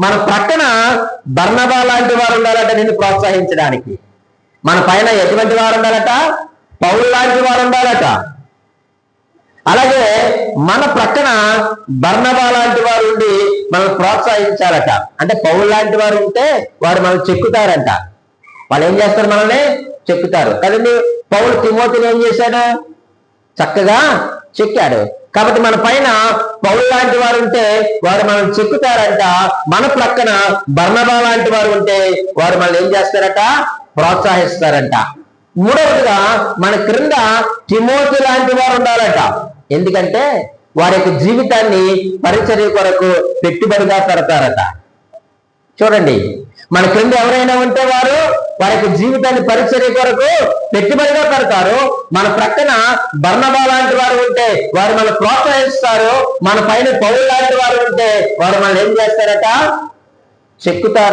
మన ప్రక్కన బర్ణబా లాంటి వారు ఉండాలట నిన్ను ప్రోత్సహించడానికి. మన పైన ఎటువంటి వారు ఉండాలట? పౌరు లాంటి వారు ఉండాలట. అలాగే మన ప్రక్కన బర్ణబా లాంటి వారు ఉండి మనం ప్రోత్సహించాలట. అంటే పౌరు లాంటి వారు ఉంటే వారు మనం చెక్కుతారంట. వాళ్ళు ఏం చేస్తారు మనల్ని? చెక్కుతారు. కదండి? పౌరు తిమోతిని ఏం చేశాడు? చక్కగా చెక్కాడు. కాబట్టి మన పైన పౌరు లాంటి వారు ఉంటే వారు మనం చెక్కుతారంట. మన ప్రక్కన బర్ణబా లాంటి వారు ఉంటే వారు మనల్ని ఏం చేస్తారట? ప్రోత్సహిస్తారంట. మూడవదిగా మన క్రింద తిమోతి లాంటి వారు ఉండాలట. ఎందుకంటే వారి యొక్క జీవితాన్ని పరిచర్య కొరకు పెట్టుబడిగా పెడతారట. చూడండి. మన క్రింద ఎవరైనా ఉంటే వారు వారికి జీవితాన్ని పరిచర్య కొరకు పెట్టుబడిగా పెడతారు. మన ప్రక్కన బర్ణబా లాంటి వారు ఉంటే వారు మనల్ని ప్రోత్సహిస్తారు. మన పైన పౌరు లాంటి వారు ఉంటే వారు మనల్ని ఏం చేస్తారట? చెక్కుతారట.